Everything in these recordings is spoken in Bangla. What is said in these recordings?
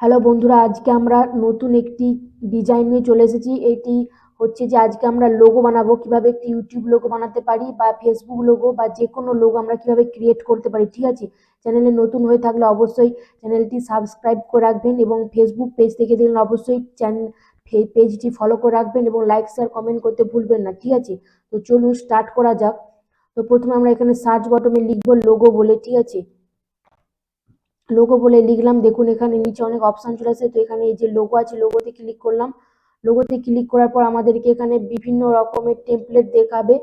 হ্যালো বন্ধুরা, আজকে আমরা নতুন একটি ডিজাইন নিয়ে চলে এসেছি। এটি হচ্ছে যে আজকে আমরা লোগো বানাবো, কীভাবে একটি ইউটিউব লোগো বানাতে পারি বা ফেসবুক লোগো বা যে কোনো লোগো আমরা কীভাবে ক্রিয়েট করতে পারি, ঠিক আছে? চ্যানেলে নতুন হয়ে থাকলে অবশ্যই চ্যানেলটি সাবস্ক্রাইব করে রাখবেন এবং ফেসবুক পেজ থেকে দেখলে অবশ্যই চ্যানেল পেজটি ফলো করে রাখবেন এবং লাইক শেয়ার কমেন্ট করতে ভুলবেন না, ঠিক আছে? তো চলুন স্টার্ট করা যাক। তো প্রথমে আমরা এখানে সার্চ বটমে লিখব লোগো বলে, ঠিক আছে? লোগো বলে লিখলাম। দেখুন, এখানে নিচে অনেক অপশান চলে আসে। তো এখানে এই যে লোগো আছে লোগোতে ক্লিক করলাম। লোগোতে ক্লিক করার পর আমাদেরকে এখানে বিভিন্ন রকমের টেমপ্লেট দেখাবে।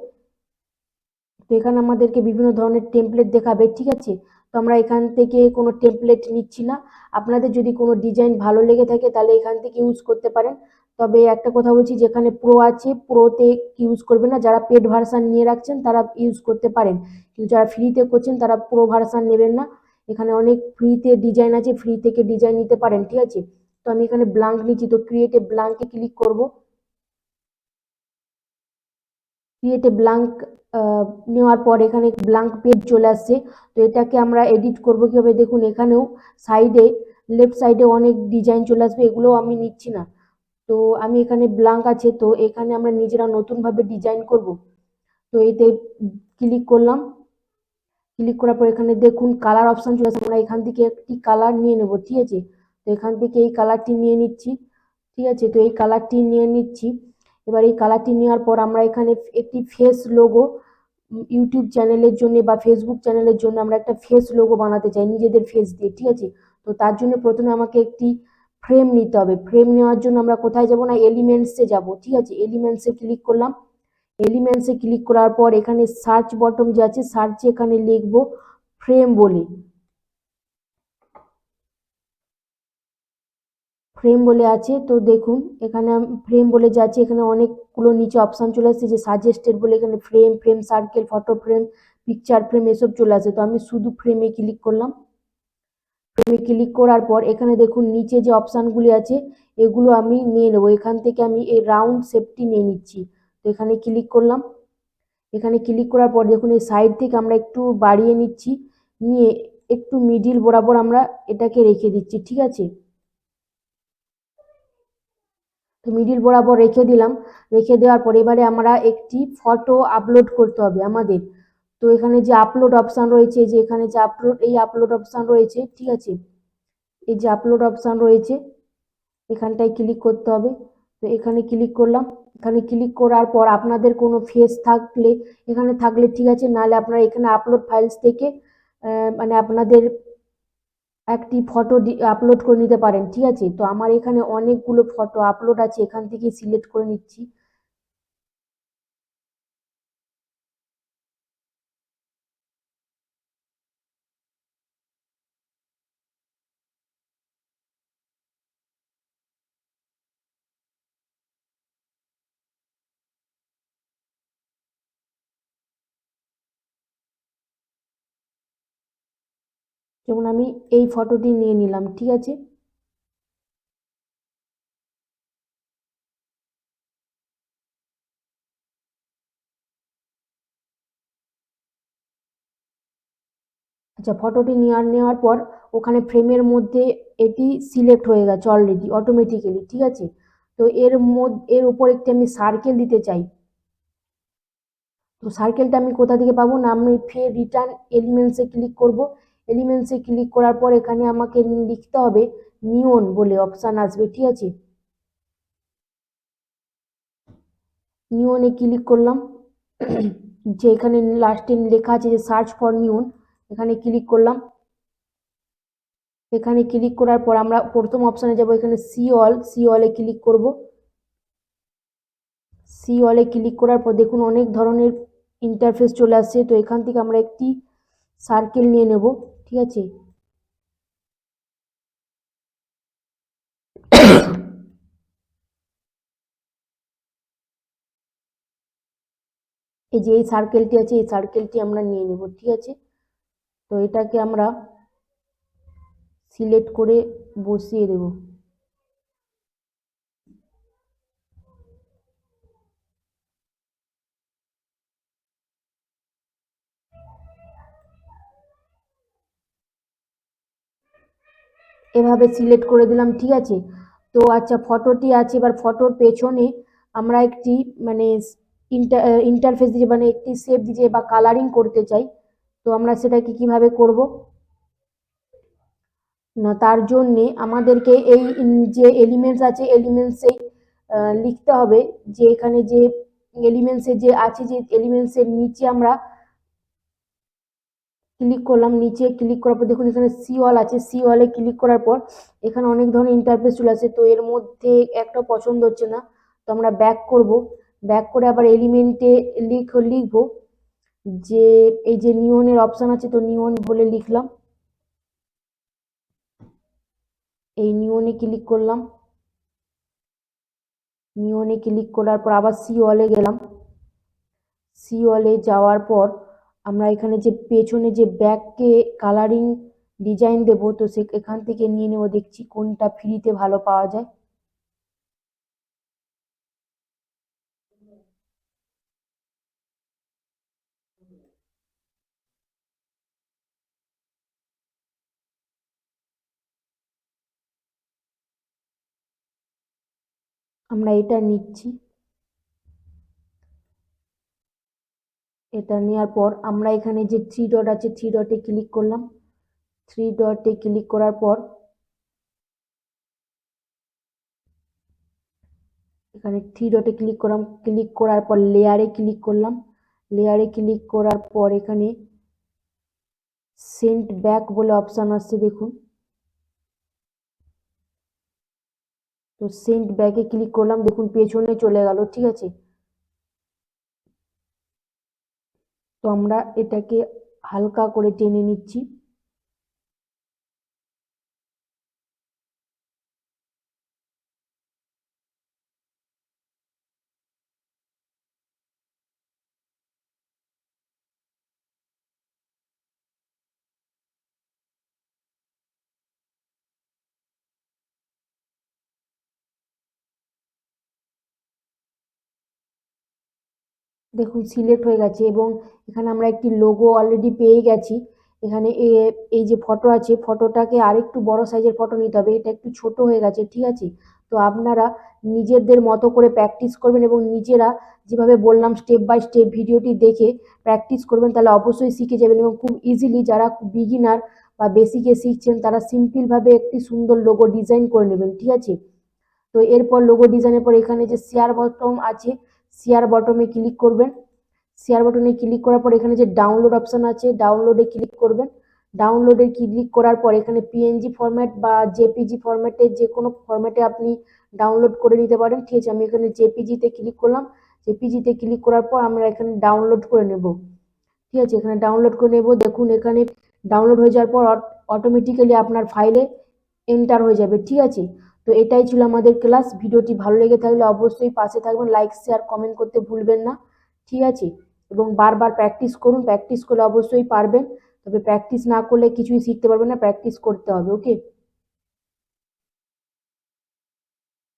তো এখানে আমাদেরকে বিভিন্ন ধরনের টেমপ্লেট দেখাবে, ঠিক আছে? তো আমরা এখান থেকে কোনো টেমপ্লেট নিচ্ছি না। আপনাদের যদি কোনো ডিজাইন ভালো লেগে থাকে, তাহলে এখান থেকে ইউজ করতে পারেন। তবে একটা কথা বলছি, যেখানে প্রো আছে প্রোতে ইউজ করবে না। যারা পেড ভার্সান নিয়ে রাখছেন, তারা ইউজ করতে পারেন। কিন্তু যারা ফ্রিতে করছেন, তারা প্রো ভার্সান নেবেন না। এখানে অনেক ফ্রিতে ডিজাইন আছে ফ্রি থেকে ডিজাইন নিতে পারেন, ঠিক আছে? তো আমি এখানে ব্লাঙ্ক নিচ্ছি, তো ক্রিয়েটে ব্লাঙ্কে ক্লিক করব। ক্রিয়েটে ব্লাঙ্ক নেওয়ার পর এখানে ব্লাঙ্ক পেজ চলে আসছে। তো এটাকে আমরা এডিট করব কীভাবে? দেখুন, এখানেও সাইডে লেফট সাইডে অনেক ডিজাইন চলে আসবে এগুলো আমি নিচ্ছি না। তো আমি এখানে ব্লাঙ্ক আছে, তো এখানে আমরা নিজেরা নতুনভাবে ডিজাইন করব। তো এতে ক্লিক করলাম। ক্লিক করার পর এখানে দেখুন কালার অপশান চলে আসে। আমরা এখান থেকে একটি কালার নিয়ে নেব, ঠিক আছে? তো এখান থেকে এই কালারটি নিয়ে নিচ্ছি, ঠিক আছে? তো এই কালারটি নিয়ে নিচ্ছি। এবার এই কালারটি নেওয়ার পর আমরা এখানে একটি ফেস লোগো ইউটিউব চ্যানেলের জন্য বা ফেসবুক চ্যানেলের জন্য আমরা একটা ফেস লোগো বানাতে চাই, নিজেদের ফেস দিয়ে, ঠিক আছে? তো তার জন্য প্রথমে আমাকে একটি ফ্রেম নিতে হবে। ফ্রেম নেওয়ার জন্য আমরা কোথায় যাব না এলিমেন্টসে যাব, ঠিক আছে? এলিমেন্টসে ক্লিক করলাম। এলিমেন্টসে ক্লিক করার পর এখানে সার্চ বটম যে আছে সার্চে এখানে লিখব ফ্রেম বলে। ফ্রেম বলে আছে, তো দেখুন, এখানে ফ্রেম বলে যে আছে, এখানে অনেকগুলো নিচে অপশান চলে আসছে, যে সাজেস্টেড বলে এখানে frame frame circle photo frame picture frame এসব চলে আসে। তো আমি শুধু ফ্রেমে ক্লিক করলাম। ফ্রেমে ক্লিক করার পর এখানে দেখুন, নিচে যে অপশানগুলি আছে, এগুলো আমি নিয়ে নেব। এখান থেকে আমি এই রাউন্ড শেপটি নিয়ে নিচ্ছি। তো এখানে ক্লিক করলাম। এখানে ক্লিক করার পর দেখুন এই সাইড থেকে আমরা একটু বাড়িয়ে নিচ্ছি। নিয়ে একটু মিডিল বরাবর আমরা এটাকে রেখে দিচ্ছি, ঠিক আছে? তো মিডিল বরাবর রেখে দিলাম। রেখে দেওয়ার পর এবারে আমরা একটি ফটো আপলোড করতে হবে আমাদের। তো এখানে যে আপলোড অপশান রয়েছে যে এখানে যে আপলোড এই আপলোড অপশান রয়েছে, ঠিক আছে? এই যে আপলোড অপশান রয়েছে, এখানটায় ক্লিক করতে হবে। তো এখানে ক্লিক করলাম। এখানে ক্লিক করার পর আপনাদের কোনো ফেস থাকলে, এখানে থাকলে ঠিক আছে, নাহলে আপনারা এখানে আপলোড ফাইলস থেকে মানে আপনাদের একটি ফটো আপলোড করে নিতে পারেন, ঠিক আছে? তো আমার এখানে অনেকগুলো ফটো আপলোড আছে, এখান থেকে সিলেক্ট করে নিচ্ছি। যেমন আমি এই ফটোটি নিয়ে নিলাম, ঠিক আছে? আচ্ছা ফটোটি নেওয়ার নেওয়ার পর ওখানে ফ্রেমের মধ্যে এটি সিলেক্ট হয়ে গেছে অলরেডি অটোমেটিক্যালি ঠিক আছে? তো এর মধ্যে এর উপর একটি আমি সার্কেল দিতে চাই। তো সার্কেলটা আমি কোথা থেকে পাবো? না, আমি ফের রিটার্ন এলিমেন্টসে ক্লিক করব। এলিমেন্টসে ক্লিক করার পর এখানে আমাকে লিখতে হবে নিয়ন বলে অপশান আসবে, ঠিক আছে? নিয়নে ক্লিক করলাম। যে এখানে লাস্টে লেখা আছে যে সার্চ ফর নিয়ন, এখানে ক্লিক করলাম। এখানে ক্লিক করার পর আমরা প্রথম অপশানে যাব, এখানে সি অল সি অলে ক্লিক করব। সি অলে ক্লিক করার পর দেখুন অনেক ধরনের ইন্টারফেস চলে আসছে, তো এখান থেকে আমরা একটি সার্কেল নিয়ে নেব। ঠিক আছে? এই যে এই সার্কেলটি আছে, এই সার্কেলটি আমরা নিয়ে নেব, ঠিক আছে? তো এটাকে আমরা সিলেক্ট করে বসিয়ে দেব। এভাবে সিলেক্ট করে দিলাম, ঠিক আছে? তো আচ্ছা ফটোটি আছে, এবার ফটোর পেছনে আমরা একটি মানে ইন্টার ইন্টারফেস দিয়ে মানে একটি শেপ দিয়ে বা কালারিং করতে চাই। তো আমরা সেটাকে কীভাবে করব? না, তার জন্যে আমাদেরকে এই যে এলিমেন্টস আছে এলিমেন্টসে লিখতে হবে যে এখানে যে এলিমেন্টসে যে আছে, যে এলিমেন্টসের নিচে আমরা ক্লিক করলাম, নিচে ক্লিক করার পর দেখুন এখানে সি ওয়াল আছে। সি ওয়ালে ক্লিক করার পর এখানে অনেক ধরনের ইন্টারফেস চলে আসে। তো এর মধ্যে একটা পছন্দ হচ্ছে না, তো আমরা ব্যাক করব। ব্যাক করে আবার এলিমেন্টে লিখ, লিখব যে এই যে নিয়নের অপশান আছে, তো নিয়ন বলে লিখলাম। এই নিয়নে ক্লিক করলাম। নিয়নে ক্লিক করার পর আবার সি ওয়ালে গেলাম। সি ওয়ালে যাওয়ার পর আমরা এখানে যে পেছনে যে ব্যাককে কালারিং ডিজাইন দেব, তো সে এখান থেকে নিয়ে নেব, দেখছি কোনটা ফ্রিতে ভালো পাওয়া যায়। আমরা এটা নিচ্ছি। এটা নেওয়ার পর আমরা এখানে যে থ্রি ডট আছে থ্রি ডটে ক্লিক করলাম। থ্রি ডটে ক্লিক করার পর এখানে থ্রি ডটে ক্লিক করলাম ক্লিক করার পর লেয়ারে ক্লিক করলাম। লেয়ারে ক্লিক করার পর এখানে সেন্ট ব্যাক বলে অপশান আসছে, দেখুন। তো সেন্ট ব্যাকে ক্লিক করলাম, দেখুন পেছনে চলে গেল, ঠিক আছে? তো আমরা এটাকে হালকা করে টেনে নিচ্ছি। দেখুন সিলেক্ট হয়ে গেছে এবং এখানে আমরা একটি লোগো অলরেডি পেয়ে গেছি। এখানে এই যে ফটো আছে ফটোটাকে আরেকটু বড় সাইজের ফটো নিতে হবে। এটা একটু ছোট হয়ে গেছে, ঠিক আছে? তো আপনারা নিজেদের মতো করে প্র্যাকটিস করবেন এবং নিজেরা যেভাবে বললাম স্টেপ বাই স্টেপ ভিডিওটি দেখে প্র্যাকটিস করবেন, তাহলে অবশ্যই শিখে যাবেন এবং খুব ইজিলি যারা খুব বিগিনার বা বেসিকে শিখছেন, তারা সিম্পলভাবে একটি সুন্দর লোগো ডিজাইন করে নেবেন, ঠিক আছে? তো এরপর লোগো ডিজাইনের পর এখানে যে শেয়ার বটম আছে শেয়ার বটমে ক্লিক করবেন। শেয়ার বটনে ক্লিক করার পর এখানে যে ডাউনলোড অপশান আছে ডাউনলোডে ক্লিক করবেন। ডাউনলোডে ক্লিক করার পর এখানে পিএনজি ফরম্যাট বা জেপিজি ফরম্যাটে যে কোনো ফরম্যাটে আপনি ডাউনলোড করে নিতে পারেন। ঠিক আছে, আমি এখানে জেপিজিতে ক্লিক করলাম। জেপিজিতে ক্লিক করার পর আমরা এখানে ডাউনলোড করে নেব। ঠিক আছে, এখানে ডাউনলোড করে নেব। দেখুন, এখানে ডাউনলোড হয়ে যাওয়ার পর অটোমেটিক্যালি আপনার ফাইলে এন্টার হয়ে যাবে। ঠিক আছে তো এটাই ছিল আমাদের ক্লাস। ভিডিওটি ভালো লেগে থাকলে অবশ্যই পাশে থাকবেন লাইক শেয়ার কমেন্ট করতে ভুলবেন না। ঠিক আছে? এবং বারবার প্র্যাকটিস করুন। প্র্যাকটিস করলে অবশ্যই পারবেন। তবে প্র্যাকটিস না করলে কিছুই শিখতে পারবেন না। প্র্যাকটিস করতে হবে ওকে